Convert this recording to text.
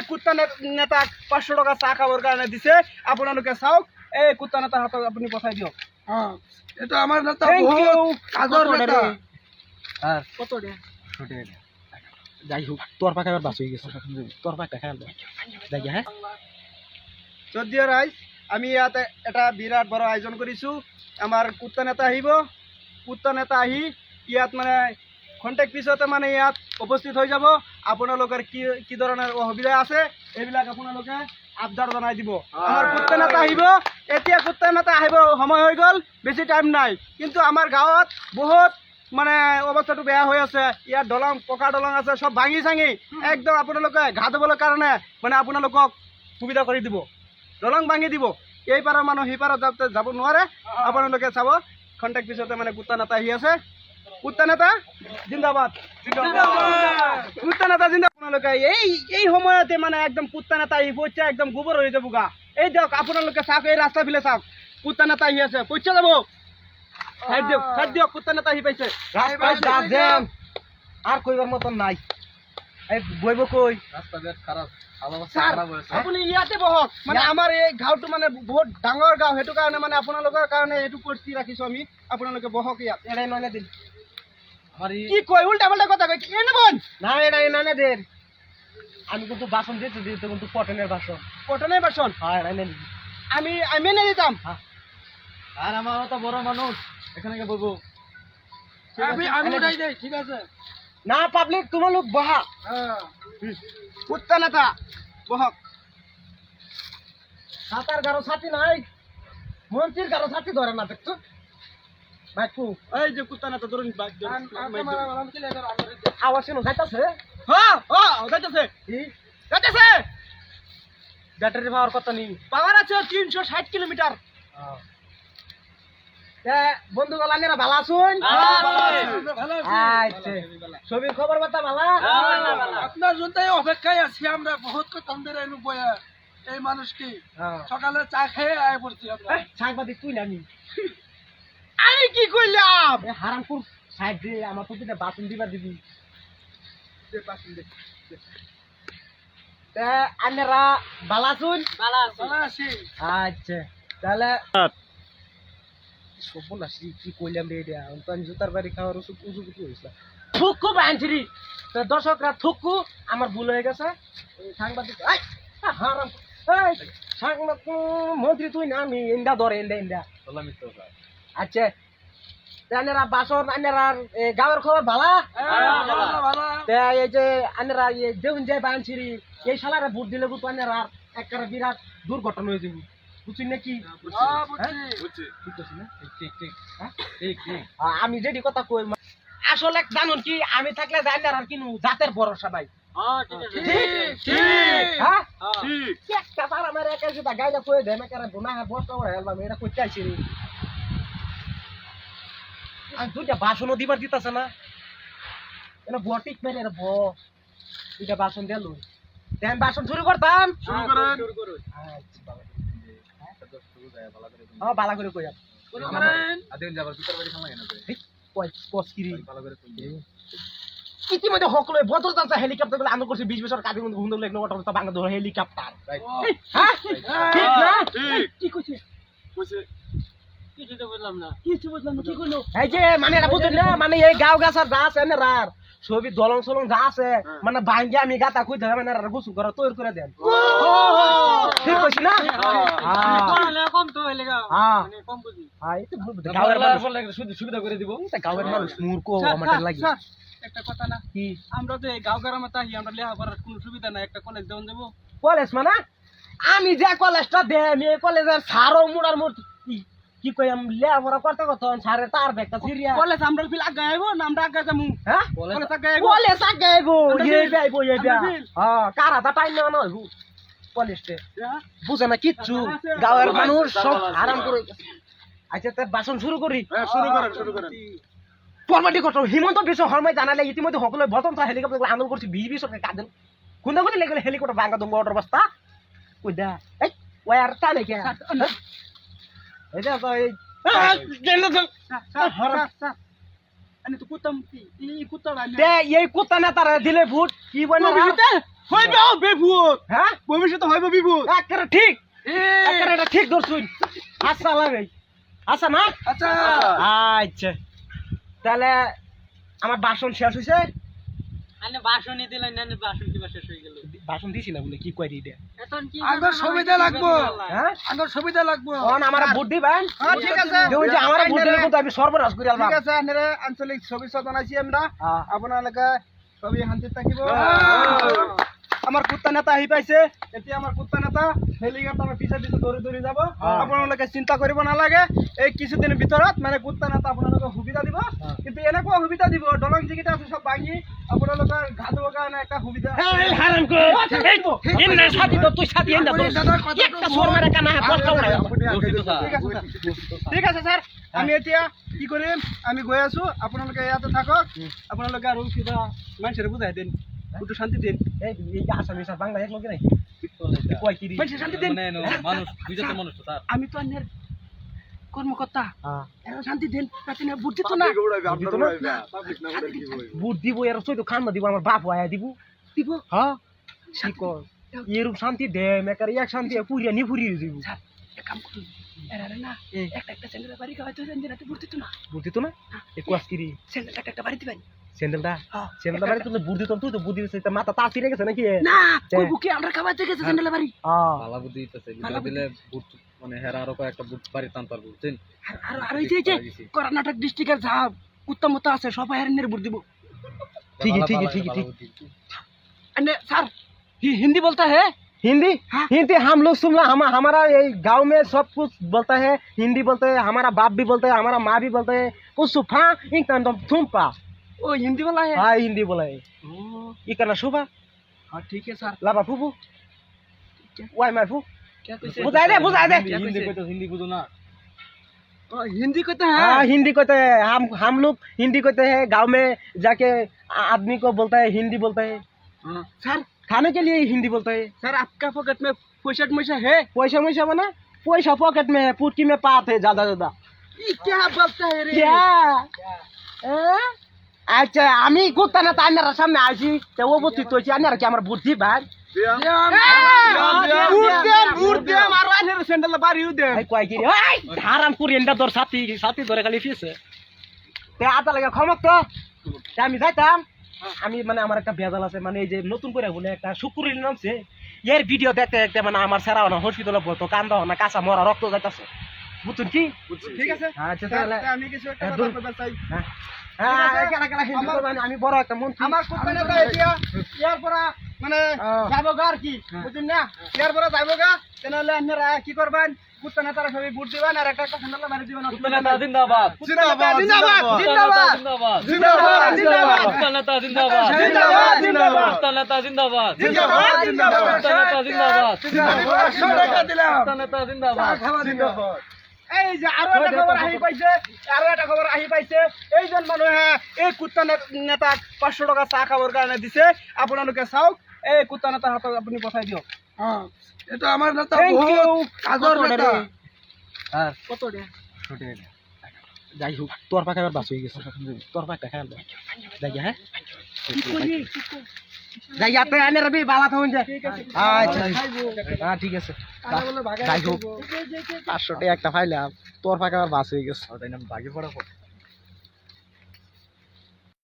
এই কুত্তা নেতা পাঁচশো টাকা চা খাবার কারণে দিছে। আপোনালোকে চাওক এই কুত্তা নেতাৰ হাতত আপুনি পঠাই দিয়ক। হ্যাঁ এটা আমার নেতা Thank বহুত you. কাজর নেতা। আর কত যাই হোক তোর পাখা এবার বাস হয়ে গেছে তোর পাখা খেয়াল যাই হ্যাঁ শ্ৰদ্ধীয় ৰাইজ আমি ইয়াত এটা বিৰাট বড় আয়োজন কৰিছোঁ। আমাৰ কুত্তা নেতা আহিব। কুত্তা নেতা আহি ইয়াত মানে খন্তেক পিছতে মানে ইয়াত উপস্থিত হৈ যাব। আপোনালোকৰ কি কি ধৰণৰ অসুবিধা আছে এইবিলাক আপোনালোকে আবদাৰ জনাই দিব। আমাৰ কুত্তা নেতা আহিব এতিয়া কুত্তা নেতা আহিব সময় হৈ গ'ল বেছি টাইম নাই। কিন্তু আমাৰ গাঁৱত বহুত মানে অৱস্থাটো বেয়া হৈ আছে। ইয়াত দলং পকা দলং আছে চব ভাঙি চাঙি একদম আপোনালোকে ঘা ধুবলৈ কাৰণে মানে আপোনালোকক সুবিধা কৰি দিব। দলং ভাঙি দিব। এই পাৰৰ মানুহ সেই পাৰত যাতে যাব নোৱাৰে। আপোনালোকে চাব খন্তেক পিছতে মানে কুত্তা নেতা আহি আছে। কুত্তা নেতা? জিন্দাবাদ। কুত্তা জিন্দা আপোনালোকে এই এই সময়তে মানে একদম কুত্তা নেতা আহি পইচা একদম গোবৰ হৈ যাব গা এই দিয়ক আপোনালোকে চাওক এই ৰাস্তা ফালে চাওক। পুত্তানতা আহি আছে। পইচা যাব। চাইড দিয়ক চাইড দিয়ক কুত্তা আহি পাইছে। আর কইবার মতন নাই। এই বইব কই খারাপ আপুনি ইয়াতে বহক। মানে আমাৰ এই গাঁওটো মানে বহুত ডাঙৰ গাঁও। সেইটো কাৰণে মানে আপোনালোকৰ কাৰণে এইটো পৰিস্থিতি ৰাখিছোঁ আমি। আপোনালোকে বহক ইয়াত। নয় দিন। আমার কি কয় উল্টা পাল্টা কথা কয় কি এনে বোন না এটাই নয় দিন আমি কিন্তু বাসন দিতে দিতে কিন্তু পটনের বাসন। পটনের বাসন? হ্যাঁ নেই আমি আমি এনে দিতাম। আর আমার তো বড় মানুষ এখানে গিয়ে বলব। আমি আমি উঠাই দেই ঠিক আছে। না পাবলিক তোমার লোক বহা। হ্যাঁ। কুত্তা নেতা বহক। সাতার গারো ছাতি নাই মন্ত্রীর গারো সাথী ধরে না দেখছ? বাইকু এই যে কুত্তা নেতা ধরুন বাইক আওয়াজ শুনো যাইতাছে? হ্যাঁ হ্যাঁ যাইতেছে। যাইতেছে। ব্যাটারি পাওয়ার কথা নেই পাওয়ার আছে তিনশো ষাট কিলোমিটার। বন্ধু গলানেরা ভালো আছুন? ভালো আচ্ছা ছবির খবর বার্তা ভালো? আপনার জন্যই অপেক্ষায় আছি আমরা বহুত কত ধরে বয়া এই মানুষটি সকালে চা খেয়ে আয় পড়ছি আমরা। সাংবাদিক তুই না আমি আমি কি করলাম এ হারামপুর সাইড দিয়ে আমার প্রতিটা বাসন দিবার দিবি। তা আনেরা ভালো আছুন ভালো আছি আচ্ছা তাহলে সবল আসি কি কইলাম রে এটা? আমি তো আমি জুতার বাড়ি খাওয়ার ওষুধ উজু কিছু হয়েছিল থুকু বাঁধছিলি তো দর্শকরা থুকু আমার ভুল হয়ে গেছে। সাংবাদিক। হারাম সাংবাদিক মন্ত্রী তুই না আমি ইন্দা ধরে ইন্দা ইন্দা আচ্ছা। আনেরা বাসন আনেরা গাঁয়ের খবর ভালা? হ্যাঁ, ভালো ভালো তে এই যে আনেরা এই দেউন যে বাঁধছিলি এই শালারে ভোট দিলে কিন্তু আনেরা একটা বিরাট দুর্ঘটনা হয়ে যাবে। বুঝছি নাকি হ্যাঁ বুঝছি। ঠিক আছে না? ঠিক ঠিক হ্যাঁ? ঠিক ঠিক। আমি যেটি কথা কই আসলে জানুন কি আমি থাকলে জানি আর কিনু জাতের ভরসা ভাই। হ্যাঁ একটা সার আমার একা গাইলে কই দেয় না কারণ হ্যাঁ বস্তা ওরা হেলবাম এটা কই চাইছি রে আর দুইটা বাসনও দিবার দিতাছে না। এটা বটিক মেরে ব দুইটা বাসন দিল দেন বাসন শুরু করতাম শুরু করেন। আচ্ছা বাবা। হ্যাঁ বালা করে কই শুরু করেন। কসকিরি ইতিমধ্যে সকলো হেলিকপ্টারগুলো আনন্দ করছে বিশ বছর কাজে হুন্দর লেগে অটো বাংলা ধরে হেলিকপ্টার হ্যাঁ? ঠিক না? ঠিক কি কইছে কিছু বুঝলাম না কিছু বুঝলাম কি কইলো এই যে মানে এটা বুঝলি না মানে এই গাঁও গাছার যা আছে রার ছবি দলং সলং যা আছে মানে ভাঙ্গে আমি গাতা কই ধরে মানে গুসু করে তৈরি করে দেন ঠিক কইছি না হ্যাঁ কম তো এলাকা হ্যাঁ কম বুঝি হ্যাঁ এই তো বলব, মানুষ সুবিধা করে দিব গাঁয়ের মানুষ মূর্খ আমাদের লাগে একটা কথা না কি আমরা তো এই গাঁও গ্রামে থাকি আমরা লেখাপড়ার কোনো সুবিধা নাই একটা কলেজ দেওয়া যাব কলেজ মানে আমি যে কলেজটা দে আমি এই কলেজের সারও মুড়ার মুড় কি- কি কই আমি লেখাপড়া করতে কত সারে তার ব্যাগটা সিরিয়া কলেজ আমরা ফিল আগে আইবো না আমরা আগে যাব হ্যাঁ? কলেজ আগে আইবো। কলেজ আগে আইবো আমরা বিল। আইবো এই আমরা বিল। হ্যাঁ কার হাতে টাইম নেওয়া নয় কলেজতে হ্যাঁ? বুঝে না কিচ্ছু। আছে। গাঁয়ের মানুষ সব আরাম আছে। করে আচ্ছা তার বাসন শুরু করি। শুরু করেন শুরু করেন। ফরমাটি কত হিমন্ত বিশ্ব শর্মায় জানালে ইতিমধ্যে সকলে বতন হেলিকপ্টার আন্দোলন করছে বিশ বিশ কাজেন কোনটা কোনটা লেগে হেলিকপ্টার বাঙ্গা দঙ্গ অটোর বস্তা কই দা এই ওই আর তা নাকি এটা তো এই দিলে ভূত কি বলে বিভূত। হ্যাঁ? ভবিষ্যতে হইবে বিভূত। একেবারে ঠিক। একেবারে এটা ঠিক ধরছুন। আচ্ছা লাগে আচ্ছা না আচ্ছা। আচ্ছা। তাহলে আমার বাসন শেষ হয়েছে আনে বাসনই দিলেন না বাসন কিবা শেষ হয়ে গেল। দিছিলাম বলে কি কয় এটা সুবিধা লাগবো। হ্যাঁ? আগর সুবিধা লাগবো। কোন আমার বুদ্ধি ভাই হ্যাঁ ঠিক আছে। দেখুন যে আমার বুদ্ধি কিন্তু আমি সর্বনাশ করে আলবা ঠিক আছে আপনারা আঞ্চলিক ছবি আছি আমরা। আপনারা আপোনালোকে ছবি শান্তি থাকিব। হ্যাঁ। আমাৰ কুত্তা নেতা আহি পাইছে এতিয়া আমাৰ কুত্তা নেতা হেলিকপ্টাৰ আমাৰ পিছে পিছে দৌৰি দৌৰি যাব হ্যাঁ। আপোনালোকে চিন্তা কৰিব নালাগে এই কিছুদিনৰ ভিতৰত মানে কুত্তা নেতা আপোনালোকে সুবিধা দিব হ্যাঁ। কিন্তু এনেকুৱা সুবিধা দিব দলং যিকেইটা আছে চব ভাঙি আপোনালোকৰ ঘা ধুবৰ কাৰণে একটা সুবিধা ঠিক আছে স্যার আমি এতিয়া কি কৰিম আমি গৈ আছো আপোনালোকে ইয়াতে থাকক আপোনালোকে আৰু কিবা মানুহে বুজাই দিন একটু শান্তি দিন। এই আসামি স্যার বাংলা এক লোকে নাই? মানুষের শান্তি দিন। মানুষ মানুষ তো আমি তো অন্যের কর্মকর্তা। হ্যাঁ। শান্তি দেন তাতে না বুদ্ধি তো না। বুট দিব এর সইতো খান দিব আমার বাপ আয়া দিব। দিব? হ্যাঁ? কি কর এরূপ শান্তি দে মেকার এক শান্তি পুরিয়া নি পুরিয়ে দিব। কাম করুন। না একটা একটা বাড়ি খাওয়াইতে তো না। বুঝতি তো না? এ কোয়াস কি রে? একটা একটা বাড়ি দিবেন। স্যান্ডেলটা হ্যাঁ। স্যান্ডেলটা মানে তুই বুদ্ধি তো তুই তো বুদ্ধি দিছিস তা মাথা তা ছিড়ে গেছে নাকি না তে। কই বুকে আমরা খাওয়াইতে গেছে স্যান্ডেল বাড়ি হ্যাঁ ভালো বুদ্ধি দিতেছে ভালো দিলে বুট মানে হেরা আরো কয়েকটা বুট বাড়ি টান পারবো বুঝছেন আর- আর আর এই যে এই যে কর্ণাটক ডিস্ট্রিক্টের যা কুত্তা মুত্তা আছে সবাই হেরেনের বুট দিব ठीक है, ठीक है, ठीक है, ठीक। अन्य सर हि- हिंदी बोलता है हिंदी हाँ। हिंदी हम लोग सुन हम हमारा ये गांव में सब कुछ बोलता है हिंदी बोलते हैं हमारा बाप भी बोलते हैं हमारा माँ भी बोलते हैं कुछ सुफा इंकन थुम्पा ओ हिंदी वाला है हाँ हिंदी वाला है ये करना शोभा हाँ ठीक है सर लाभा फूफू वाई माई फू बुझा दे बुझा दे हिंदी को तो हिंदी बुझो ना हिंदी कहते हैं हाँ हिंदी कहते हैं हम हम लोग हिंदी कहते हैं गांव में जाके आदमी को बोलता है हिंदी बोलता है सर खाने के लिए हिंदी बोलता है सर आपका पॉकेट में पैसा मैसा है पैसा मैसा बना पैसा पॉकेट में है पुटकी में पात है ज्यादा ज्यादा क्या बोलता है रे क्या? क्या? আচ্ছা আমি কুত্তা না তার সামনে আছি তো ও বুদ্ধি তো আনার কি আমার বুদ্ধি ভাই। আর আমি যাইতাম। আমি মানে আমার একটা ভেজাল আছে মানে এই যে নতুন করে বলে একটা শুকুরের নামছে এর ভিডিও দেখতে দেখতে মানে আমার সারা না হসপিটালে পড়তো কান্দা না কাঁচা মরা রক্ত যাইতাছে। বুঝছেন কি? ঠিক আছে। আচ্ছা তাহলে আমি কিছু একটা কথা দূর- বলতে চাই। হ্যাঁ। হ্যাঁ আমি বড় একটা মন্ত্রী আমার কুত্তা নেতা এতিয়া মানে অ। গা আর কি বুঝছেন না ইয়ার পৰা যাব গা তেনেহলে আপনারা কি করবেন জিন্দাবাদ এই যে আৰু এটা খবৰ আহি পাইছে আৰু এটা খবৰ আহি পাইছে। এইজন মানুহে এই কুত্তা নেতাক পাঁচশো টকা চাহ খাবৰ কাৰণে দিছে আপোনালোকে চাওক এই কুত্তা নেতাৰ হাতত আপুনি পঠাই দিয়ক। হ্যাঁ এটা আমার নেতা কত রে যাই হোক তোর পাখে আবার বাস হয়ে গেছে। তোর পাখে খাই যাই হ্যাঁ যাই আপনি আনে রবি বালা থাকুন যে আচ্ছা হ্যাঁ ঠিক আছে যাই হোক পাঁচশো টাকা একটা ফাইলাম তোর পাখে আবার বাস হয়ে গেছে ওটাই নাম বাগে পড়া